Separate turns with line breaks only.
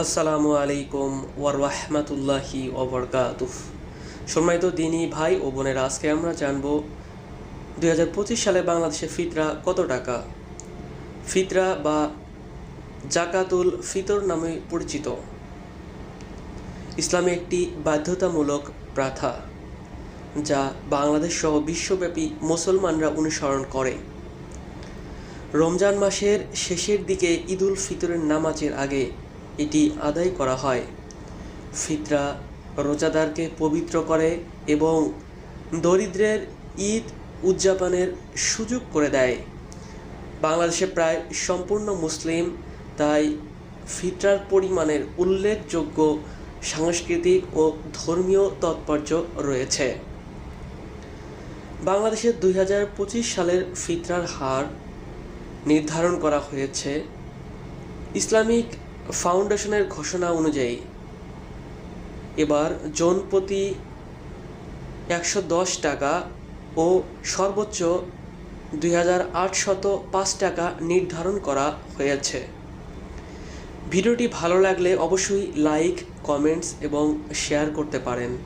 আসসালামু আলাইকুম ওয়ারহমাতুল্লাহি ওবরকাতুহ সম্মানিত দিনী ভাই ও বোনের, আজকে আমরা জানব দুই হাজার পঁচিশ সালে বাংলাদেশে ফিতরা কত টাকা? ফিতরা বা জাকাতুল ফিতর নামে পরিচিত। ইসলামে একটি বাধ্যতামূলক প্রথা যা বাংলাদেশ সহ বিশ্বব্যাপী মুসলমানরা অনুসরণ করে। রমজান মাসের শেষের দিকে ঈদুল ফিতরের নামাজের আগে এটি আদায় করা হয়। ফিতরা রোজাদারকে পবিত্র করে এবং দরিদ্রের ঈদ উদযাপনের সুযোগ করে দেয়। বাংলাদেশে প্রায় সম্পূর্ণ মুসলিম, তাই ফিতরার পরিমাণের উল্লেখযোগ্য সাংস্কৃতিক ও ধর্মীয় তাৎপর্য রয়েছে। বাংলাদেশের দুই হাজার পঁচিশ সালের ফিতরার হার নির্ধারণ করা হয়েছে। ইসলামিক ফাউন্ডেশনের ঘোষণা অনুযায়ী, এবার জন প্রতি একশো দশ টাকা ও সর্বোচ্চ দুই হাজার আটশত পাঁচ টাকা নির্ধারণ করা হয়েছে। ভিডিওটি ভালো লাগলে অবশ্যই লাইক, কমেন্টস এবং শেয়ার করতে পারেন।